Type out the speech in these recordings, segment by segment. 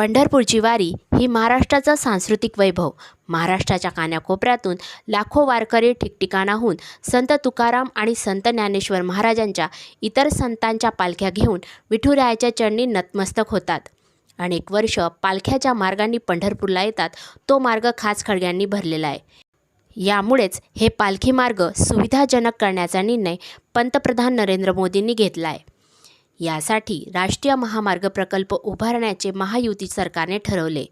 पंढरपूरची वारी ही महाराष्ट्राचा सांस्कृतिक वैभव. महाराष्ट्राच्या कानाकोपऱ्यातून लाखो वारकरी ठिकठिकाणाहून संत तुकाराम आणि संत ज्ञानेश्वर महाराजांच्या इतर संतांच्या पालख्या घेऊन विठुरायाच्या चरणी नतमस्तक होतात. अनेक वर्ष पालख्याच्या मार्गांनी पंढरपूरला येतात तो मार्ग खास खडग्यांनी भरलेला आहे. यामुळेच हे पालखी मार्ग सुविधाजनक करण्याचा निर्णय पंतप्रधान नरेंद्र मोदींनी घेतला आहे. यासाठी राष्ट्रीय महामार्ग प्रकल्प उभारण्याचे महायुती सरकारने ठरवले.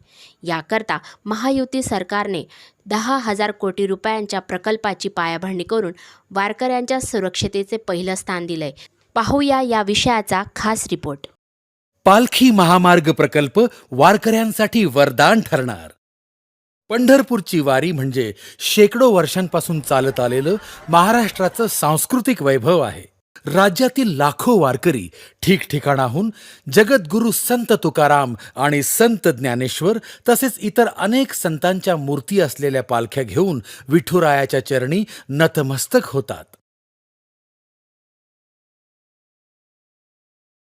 याकरता महायुती सरकारने दहा हजार कोटी रुपयांच्या प्रकल्पाची पायाभरणी करून वारकऱ्यांच्या सुरक्षतेचे पहिलं स्थान दिलंय. पाहूया या विषयाचा खास रिपोर्ट. पालखी महामार्ग प्रकल्प वारकऱ्यांसाठी वरदान ठरणार. पंढरपूरची वारी म्हणजे शेकडो वर्षांपासून चालत आलेलं महाराष्ट्राचं सांस्कृतिक वैभव आहे. राज्यातील लाखो वारकरी ठिकठिकाणाहून जगद्गुरू संत तुकाराम आणि संत ज्ञानेश्वर तसेच इतर अनेक संतांच्या मूर्ती असलेल्या पालख्या घेऊन विठुरायाच्या चरणी नतमस्तक होतात.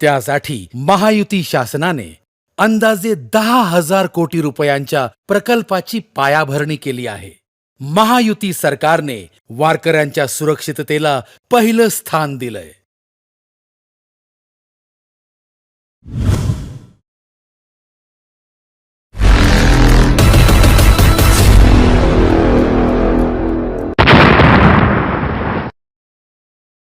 त्यासाठी महायुती शासनाने अंदाजे दहा हजार कोटी रुपयांच्या प्रकल्पाची पायाभरणी केली आहे. महायुती सरकारने वारकऱ्यांच्या सुरक्षिततेला पहिलं स्थान दिलंय.